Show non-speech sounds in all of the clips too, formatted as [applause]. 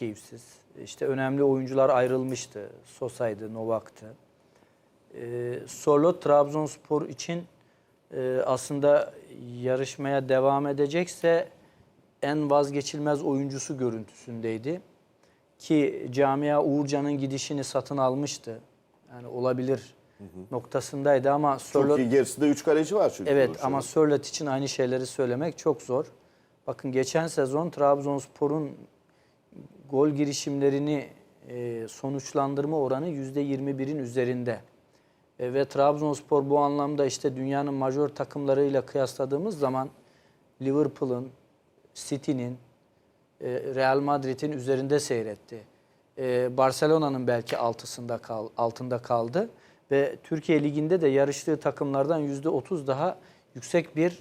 keyifsiz. İşte önemli oyuncular ayrılmıştı. Sosa'ydı, Novak'tı. Ee, Sorlot Trabzonspor için e, aslında yarışmaya devam edecekse en vazgeçilmez oyuncusu görüntüsündeydi. Ki camia Uğurcan'ın gidişini satın almıştı. Yani olabilir noktasındaydı ama Sorlot iyi gerisinde 3 kaleci var çünkü. Evet ama Sörlet için aynı şeyleri söylemek çok zor. Bakın geçen sezon Trabzonspor'un gol girişimlerini e, sonuçlandırma oranı %21'in üzerinde. E, ve Trabzonspor bu anlamda işte dünyanın majör takımlarıyla kıyasladığımız zaman Liverpool'un, City'nin, e, Real Madrid'in üzerinde seyretti. E, Barcelona'nın belki altısında kal, altında kaldı ve Türkiye Ligi'nde de yarıştığı takımlardan %30 daha yüksek bir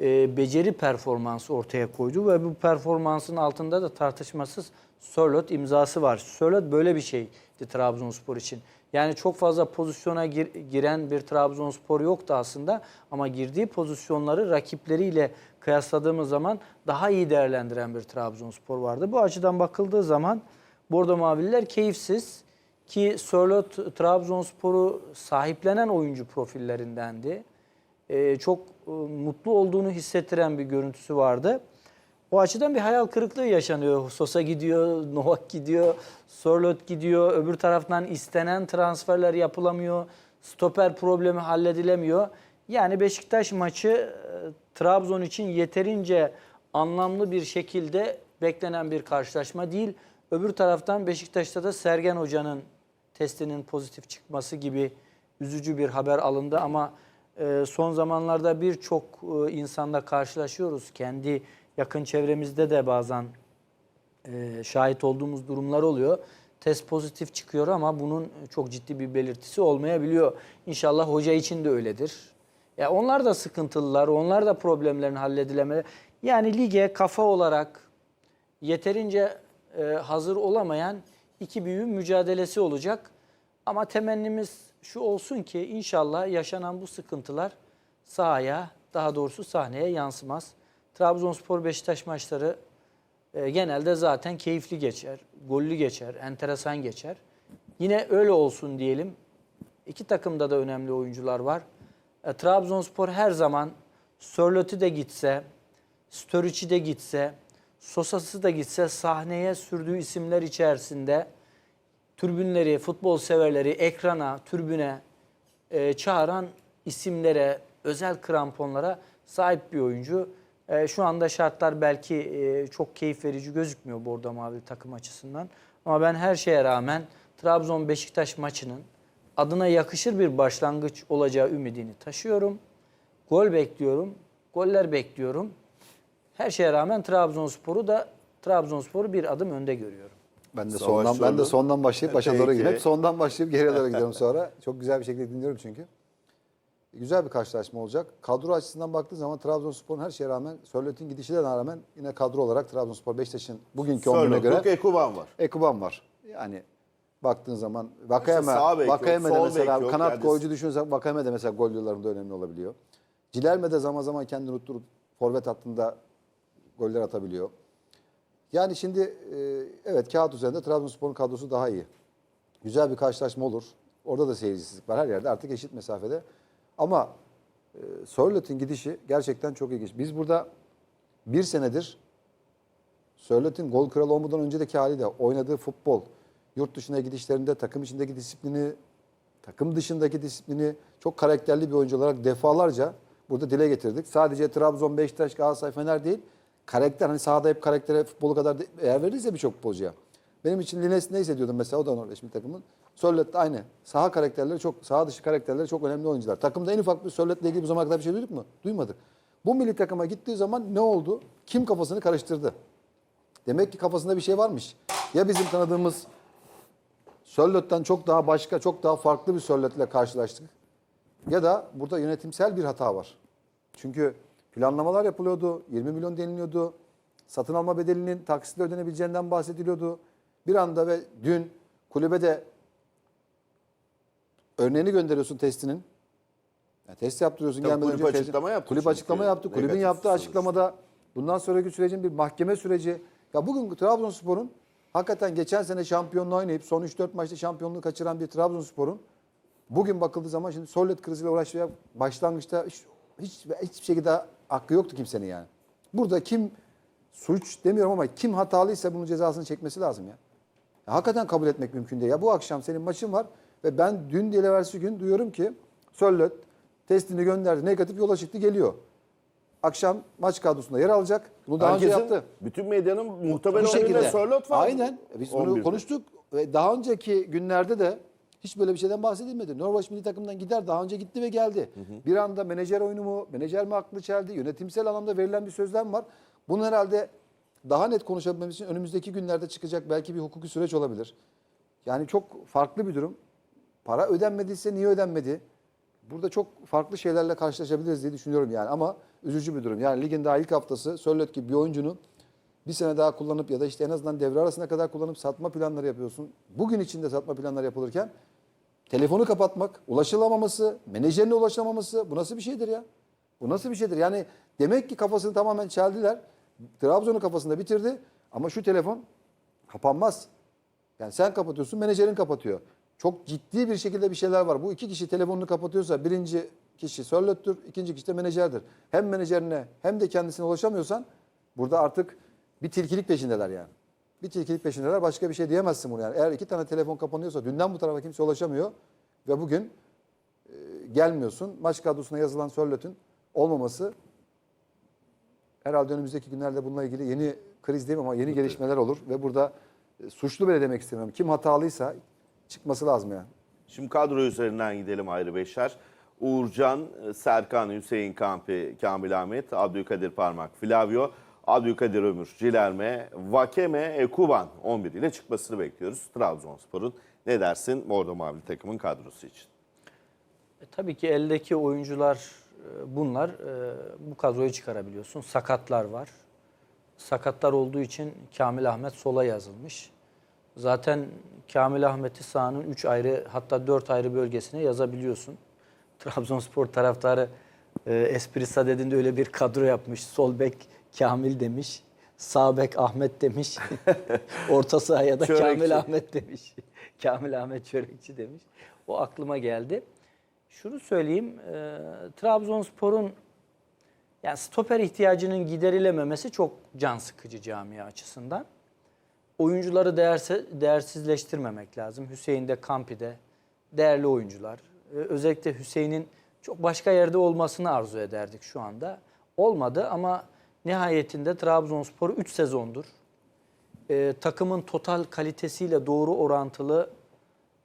e, beceri performansı ortaya koydu ve bu performansın altında da tartışmasız Sörloth imzası var. Sörloth böyle bir şeydi Trabzonspor için. Yani çok fazla pozisyona gir- giren bir Trabzonspor yoktu aslında ama girdiği pozisyonları rakipleriyle kıyasladığımız zaman daha iyi değerlendiren bir Trabzonspor vardı. Bu açıdan bakıldığı zaman Bordo Mavililer keyifsiz ki Sörloth Trabzonspor'u sahiplenen oyuncu profillerindendi. Ee, çok e, mutlu olduğunu hissettiren bir görüntüsü vardı. O açıdan bir hayal kırıklığı yaşanıyor. Sosa gidiyor, [laughs] Novak gidiyor, Sörloth gidiyor. Öbür taraftan istenen transferler yapılamıyor. Stoper problemi halledilemiyor. Yani Beşiktaş maçı e, Trabzon için yeterince anlamlı bir şekilde beklenen bir karşılaşma değil. Öbür taraftan Beşiktaş'ta da Sergen Hoca'nın testinin pozitif çıkması gibi üzücü bir haber alındı ama e, son zamanlarda birçok e, insanda karşılaşıyoruz. Kendi yakın çevremizde de bazen e, şahit olduğumuz durumlar oluyor. Test pozitif çıkıyor ama bunun çok ciddi bir belirtisi olmayabiliyor. İnşallah hoca için de öyledir. Ya onlar da sıkıntılılar, onlar da problemlerin halledilemeli. Yani lige kafa olarak yeterince e, hazır olamayan iki büyüğün mücadelesi olacak. Ama temennimiz şu olsun ki inşallah yaşanan bu sıkıntılar sahaya, daha doğrusu sahneye yansımaz. Trabzonspor Beşiktaş maçları e, genelde zaten keyifli geçer, gollü geçer, enteresan geçer. Yine öyle olsun diyelim. İki takımda da önemli oyuncular var. E, Trabzonspor her zaman Sörlot'u de gitse, Sturridge'i de gitse, Sosa'sı da gitse sahneye sürdüğü isimler içerisinde türbünleri, futbol severleri ekrana, türbüne e, çağıran isimlere, özel kramponlara sahip bir oyuncu. E, şu anda şartlar belki e, çok keyif verici gözükmüyor Bordo Mavi takım açısından. Ama ben her şeye rağmen Trabzon-Beşiktaş maçının adına yakışır bir başlangıç olacağı ümidini taşıyorum. Gol bekliyorum, goller bekliyorum. Her şeye rağmen Trabzonspor'u da Trabzonspor'u bir adım önde görüyorum. Ben de Savaş sondan ben de sondan başlayıp başa doğru gidiyorum. Hep sondan başlayıp geriye doğru gidiyorum [laughs] sonra. Çok güzel bir şekilde dinliyorum çünkü. Güzel bir karşılaşma olacak. Kadro açısından baktığı zaman Trabzonspor'un her şeye rağmen Sörlot'un gidişine rağmen yine kadro olarak Trabzonspor Beşiktaş'ın bugünkü 11'ine göre Sörloth, Ekuban var. Ekuban var. Yani baktığın zaman Vakayeme, bek yok, Vakayeme de sol mesela bek yok. kanat Yani- golcü düşünürsen Vakayeme de mesela gol yollarında önemli olabiliyor. Cilerme de zaman zaman kendini unutturup forvet hattında goller atabiliyor. Yani şimdi e, evet kağıt üzerinde Trabzonspor'un kadrosu daha iyi. Güzel bir karşılaşma olur. Orada da seyircisizlik var her yerde artık eşit mesafede. Ama e, Sörlot'un gidişi gerçekten çok ilginç. Biz burada bir senedir Sörlot'un gol kralı olmadan önceki hali de oynadığı futbol, yurt dışına gidişlerinde takım içindeki disiplini, takım dışındaki disiplini çok karakterli bir oyuncu olarak defalarca burada dile getirdik. Sadece Trabzon, Beşiktaş, Galatasaray, Fener değil. Karakter hani sahada hep karaktere futbolu kadar de- değer veririz ya birçok futbolcuya. Benim için Lines ne hissediyordum mesela o da Norveç milli takımın. Sörlet de aynı. Saha karakterleri çok, saha dışı karakterleri çok önemli oyuncular. Takımda en ufak bir Sörlet'le ilgili bu zamana kadar bir şey duyduk mu? Duymadık. Bu milli takıma gittiği zaman ne oldu? Kim kafasını karıştırdı? Demek ki kafasında bir şey varmış. Ya bizim tanıdığımız Sörlot'tan çok daha başka, çok daha farklı bir Sörlot'le karşılaştık. Ya da burada yönetimsel bir hata var. Çünkü planlamalar yapılıyordu, 20 milyon deniliyordu. Satın alma bedelinin taksitle ödenebileceğinden bahsediliyordu. Bir anda ve dün kulübede örneğini gönderiyorsun testinin. Yani test yaptırıyorsun Tabii gelmeden kulüp önce. açıklama yaptı Kulüp açıklama yaptı. Kulübün yaptığı sonuç. açıklamada bundan sonraki sürecin bir mahkeme süreci. Ya bugün Trabzonspor'un Hakikaten geçen sene şampiyonluğu oynayıp son 3-4 maçta şampiyonluğu kaçıran bir Trabzonspor'un bugün bakıldığı zaman şimdi Sollet kriziyle uğraşmaya başlangıçta hiç, hiç hiçbir şekilde hakkı yoktu kimsenin yani. Burada kim suç demiyorum ama kim hatalıysa bunun cezasını çekmesi lazım ya. Ya hakikaten kabul etmek mümkün değil. Ya bu akşam senin maçın var ve ben dün değil evvelsi gün duyuyorum ki Sörlot testini gönderdi. Negatif yola çıktı geliyor. Akşam maç kadrosunda yer alacak. Bunu daha önce Herkesin, yaptı. bütün medyanın muhtemel şekilde. Sörlot var. Aynen. Biz bunu 11'de. konuştuk. Ve daha önceki günlerde de hiç böyle bir şeyden bahsedilmedi. Norveç milli takımdan gider. Daha önce gitti ve geldi. Bir anda menajer oyunu mu, menajer mi aklı çeldi? Yönetimsel anlamda verilen bir sözlem var. Bunu herhalde daha net konuşabilmemiz için önümüzdeki günlerde çıkacak belki bir hukuki süreç olabilir. Yani çok farklı bir durum. Para ödenmediyse niye ödenmedi? Burada çok farklı şeylerle karşılaşabiliriz diye düşünüyorum yani ama üzücü bir durum. Yani ligin daha ilk haftası Sörlot gibi bir oyuncunun bir sene daha kullanıp ya da işte en azından devre arasına kadar kullanıp satma planları yapıyorsun. Bugün içinde satma planları yapılırken telefonu kapatmak, ulaşılamaması, menajerine ulaşamaması bu nasıl bir şeydir ya? Bu nasıl bir şeydir? Yani demek ki kafasını tamamen çeldiler. Trabzon'un kafasında bitirdi ama şu telefon kapanmaz. Yani sen kapatıyorsun, menajerin kapatıyor. Çok ciddi bir şekilde bir şeyler var. Bu iki kişi telefonunu kapatıyorsa birinci kişi Sörlot'tur, ikinci kişi de menajerdir. Hem menajerine hem de kendisine ulaşamıyorsan burada artık bir tilkilik peşindeler yani. Bir tilkilik peşindeler. Başka bir şey diyemezsin bunu yani. Eğer iki tane telefon kapanıyorsa dünden bu tarafa kimse ulaşamıyor ve bugün e, gelmiyorsun. Maç kadrosuna yazılan Sörlot'un olmaması herhalde önümüzdeki günlerde bununla ilgili yeni kriz değil ama yeni gelişmeler olur ve burada e, suçlu bile demek istemiyorum. Kim hatalıysa çıkması lazım yani. Şimdi kadro üzerinden gidelim ayrı beşer. Uğurcan, Serkan, Hüseyin Kampi, Kamil Ahmet, Abdülkadir Parmak, Flavio, Abdülkadir Ömür, Cilerme, Vakeme, Ekuban 11 ile çıkmasını bekliyoruz Trabzonspor'un. Ne dersin Bordo Mavili takımın kadrosu için? E, tabii ki eldeki oyuncular e, bunlar. E, bu kadroyu çıkarabiliyorsun. Sakatlar var. Sakatlar olduğu için Kamil Ahmet sola yazılmış. Zaten Kamil Ahmet'i sahanın 3 ayrı hatta 4 ayrı bölgesine yazabiliyorsun. [laughs] Trabzonspor taraftarı e, espri sadedinde öyle bir kadro yapmış. Sol bek Kamil demiş. Sağ bek Ahmet demiş. [laughs] Orta sahaya da Çörekçi. Kamil Ahmet demiş. [laughs] Kamil Ahmet Çörekçi demiş. O aklıma geldi. Şunu söyleyeyim. E, Trabzonspor'un yani stoper ihtiyacının giderilememesi çok can sıkıcı camia açısından. Oyuncuları değerse, değersizleştirmemek lazım. Hüseyin de Kampi'de değerli oyuncular. Ee, Özellikle Hüseyin'in çok başka yerde olmasını arzu ederdik şu anda. Olmadı ama nihayetinde Trabzonspor 3 sezondur e, takımın total kalitesiyle doğru orantılı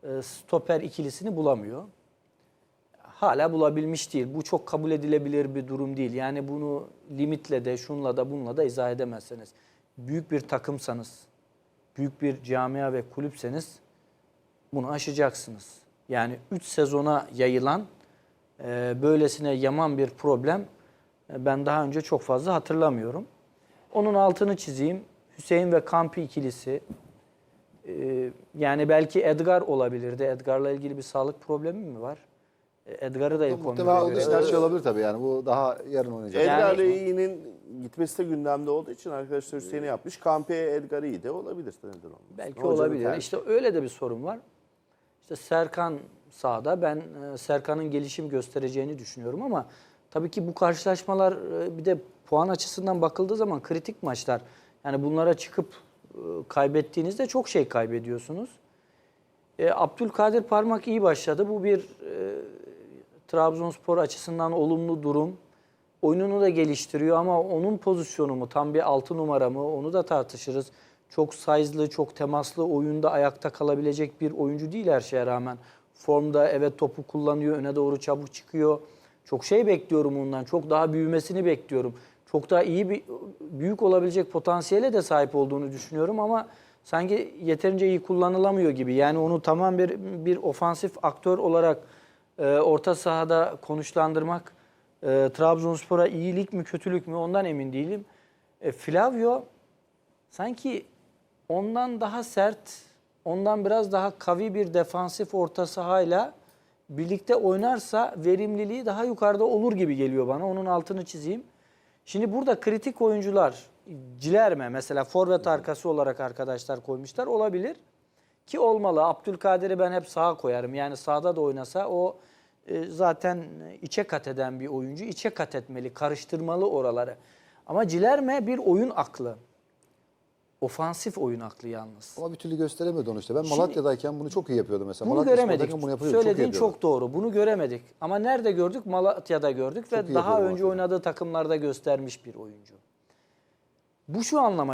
e, stoper ikilisini bulamıyor hala bulabilmiş değil. Bu çok kabul edilebilir bir durum değil. Yani bunu limitle de şunla da bununla da izah edemezsiniz. Büyük bir takımsanız, büyük bir camia ve kulüpseniz bunu aşacaksınız. Yani 3 sezona yayılan e, böylesine yaman bir problem ben daha önce çok fazla hatırlamıyorum. Onun altını çizeyim. Hüseyin ve Kampi ikilisi e, yani belki Edgar olabilirdi. Edgar'la ilgili bir sağlık problemi mi var? E, Edgar'ı da ilk Muhtemelen 11'e o göre- dışında her şey olabilir tabii yani. Bu daha yarın oynayacak. Yani- Edgar İyi'nin gitmesi de gündemde olduğu için arkadaşlar Hüseyin'i yapmış. Kampi'ye Edgar İyi de olabilir. Nedir olmaz. Belki Hocanın olabilir. tercihi. İşte öyle de bir sorun var. İşte Serkan sağda. Ben e, Serkan'ın gelişim göstereceğini düşünüyorum ama tabii ki bu karşılaşmalar e, bir de puan açısından bakıldığı zaman kritik maçlar. Yani bunlara çıkıp e, kaybettiğinizde çok şey kaybediyorsunuz. E, Abdülkadir Parmak iyi başladı. Bu bir e, Trabzonspor açısından olumlu durum. Oyununu da geliştiriyor ama onun pozisyonu mu tam bir altı numara mı onu da tartışırız. Çok size'lı, çok temaslı oyunda ayakta kalabilecek bir oyuncu değil her şeye rağmen. Formda evet topu kullanıyor, öne doğru çabuk çıkıyor. Çok şey bekliyorum ondan. Çok daha büyümesini bekliyorum. Çok daha iyi bir büyük olabilecek potansiyele de sahip olduğunu düşünüyorum ama sanki yeterince iyi kullanılamıyor gibi. Yani onu tamam bir bir ofansif aktör olarak e, orta sahada konuşlandırmak e, Trabzonspor'a iyilik mi kötülük mü ondan emin değilim. E, Flavio sanki ondan daha sert, ondan biraz daha kavi bir defansif orta sahayla birlikte oynarsa verimliliği daha yukarıda olur gibi geliyor bana. Onun altını çizeyim. Şimdi burada kritik oyuncular Cilerme mesela forvet arkası olarak arkadaşlar koymuşlar olabilir. Ki olmalı. Abdülkadir'i ben hep sağa koyarım. Yani sağda da oynasa o e, zaten içe kat eden bir oyuncu. İçe kat etmeli, karıştırmalı oraları. Ama Cilerme bir oyun aklı. Ofansif oyun aklı yalnız. Ama bir türlü gösteremiyordu onu işte. Ben Şimdi- Malatya'dayken bunu çok iyi yapıyordu mesela. Bunu göremedik. Bunu yapıyordu, Söylediğin çok, yapıyordu. doğru. Bunu göremedik. Ama nerede gördük? Malatya'da gördük Çok ve iyi daha önce Malatya'da. oynadığı takımlarda göstermiş bir oyuncu. Bu şu anlama